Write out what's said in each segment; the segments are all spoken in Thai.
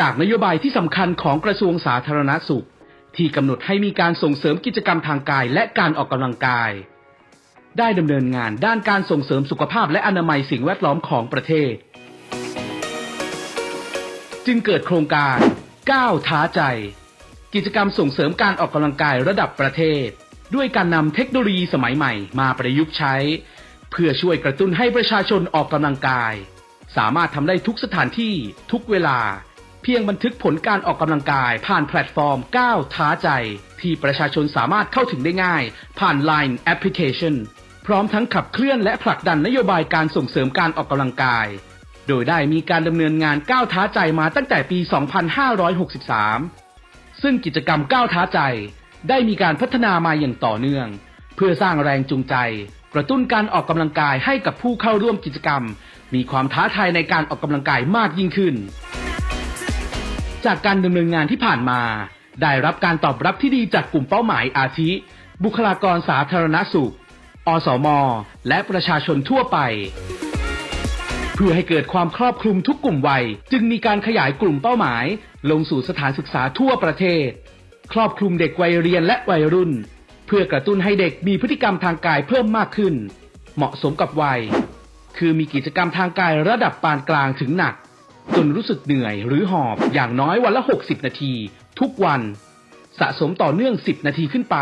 จากนโยบายที่สำคัญของกระทรวงสาธารณสุข ที่กำหนดให้มีการส่งเสริมกิจกรรมทางกายและการออกกำลังกาย ได้ดำเนินงานด้านการส่งเสริมสุขภาพและอนามัยสิ่งแวดล้อมของประเทศ จึงเกิดโครงการก้าวท้าใจ กิจกรรมส่งเสริมการออกกำลังกายระดับประเทศ ด้วยการนำเทคโนโลยีสมัยใหม่มาประยุกต์ใช้ เพื่อช่วยกระตุ้นให้ประชาชนออกกำลังกาย สามารถทำได้ทุกสถานที่ทุกเวลา เพียงบันทึกผลการออกกำลังกายผ่านแพลตฟอร์มก้าวท้าใจ ที่ประชาชนสามารถเข้าถึงได้ง่าย ผ่าน Line Application พร้อมทั้งขับเคลื่อนและผลักดันนโยบายการส่งเสริมการออกกำลังกาย โดยได้มีการดำเนินงานก้าวท้าใจมาตั้งแต่ปี 2563 ซึ่งกิจกรรมก้าวท้าใจ ได้มีการพัฒนามาอย่างต่อเนื่อง เพื่อสร้างแรงจูงใจ กระตุ้นการออกกำลังกายให้กับผู้เข้าร่วมกิจกรรม มีความท้าทายในการออกกำลังกายมากยิ่งขึ้น จากการดำเนินงานที่ผ่านมา ได้รับการตอบรับที่ดีจากกลุ่มเป้าหมายอาทิ บุคลากรสาธารณสุข อสม และประชาชนทั่วไป เพื่อให้เกิดความครอบคลุมทุกกลุ่มวัย จึงมีการขยายกลุ่มเป้าหมาย ลงสู่สถานศึกษาทั่วประเทศ ครอบคลุมเด็กวัยเรียนและวัยรุ่น เพื่อกระตุ้นให้เด็กมีพฤติกรรมทางกายเพิ่มมากขึ้น เหมาะสมกับวัย คือมีกิจกรรมทางกายระดับปานกลางถึงหนัก จนรู้สึกเหนื่อยหรือหอบอย่างน้อยวันละ 60 นาที ทุกวัน สะสมต่อเนื่อง 10 นาทีขึ้นไป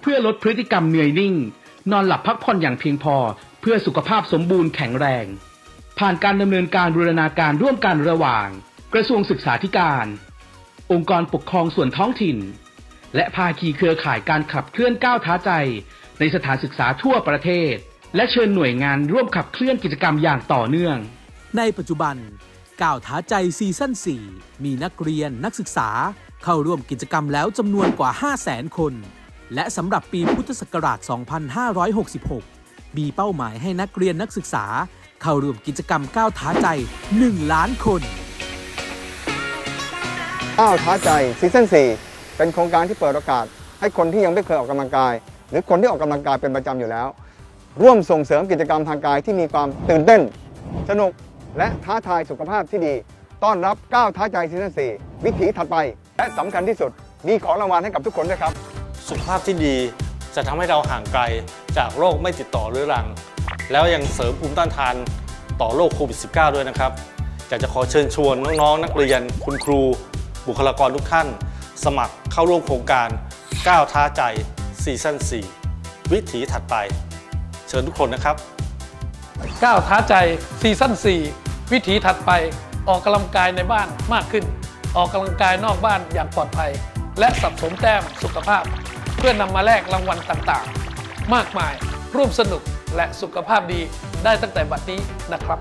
เพื่อลดพฤติกรรมเหนื่อยนิ่ง นอนหลับพักผ่อนอย่างเพียงพอ เพื่อสุขภาพสมบูรณ์แข็งแรง ผ่านการดำเนินการบูรณาการร่วมกันระหว่าง กระทรวงศึกษาธิการ องค์กรปกครองส่วนท้องถิ่น และภาคีเครือข่ายการขับเคลื่อนก้าวท้าใจ ในสถานศึกษาทั่วประเทศ และเชิญหน่วยงานร่วมขับเคลื่อนกิจกรรมอย่างต่อเนื่อง ในปัจจุบัน ก้าวท้าใจซีซั่น 4 มีนักเรียนนักศึกษาเข้าร่วมกิจกรรมแล้วจำนวนกว่า 500,000 คน และสำหรับปีพุทธศักราช 2566 มีเป้าหมายให้นักเรียนนักศึกษา เข้าร่วมกิจกรรมก้าวท้าใจ 1 ล้านคนก้าวท้าใจซีซั่น 4 เป็นโครงการที่เปิดโอกาส ให้คนที่ยังไม่เคยออกกำลังกาย หรือคนที่ออกกำลังกายเป็นประจำอยู่แล้ว ร่วมส่งเสริมกิจกรรมทางกายที่มีความตื่นเต้น สนุก และท้าทายสุขภาพที่ดี ต้อนรับก้าวท้าใจซีซั่น4วิถีถัดไป และสำคัญที่สุด มีของรางวัลให้กับทุกคนด้วยครับ สุขภาพที่ดีจะทำให้เราห่างไกลจากโรคไม่ติดต่อเรื้อรัง แล้วยังเสริมภูมิต้านทานต่อโรคโควิด -19 ด้วยนะครับอยากจะขอเชิญชวนน้องๆ นักเรียน คุณครู บุคลากรทุกท่าน สมัครเข้าร่วมโครงการก้าวท้าใจซีซั่น4วิถีถัดไป เชิญทุกคนนะครับ ก้าวท้าใจซีซั่น4 วิถีถัดไปออกกำลังกายในบ้านมากขึ้น ออกกำลังกายนอกบ้านอย่างปลอดภัย และสะสมแต้มสุขภาพ เพื่อนำมาแลกรางวัลต่างๆ มากมายร่วมสนุกและสุขภาพดีได้ตั้งแต่บัดนี้นะครับ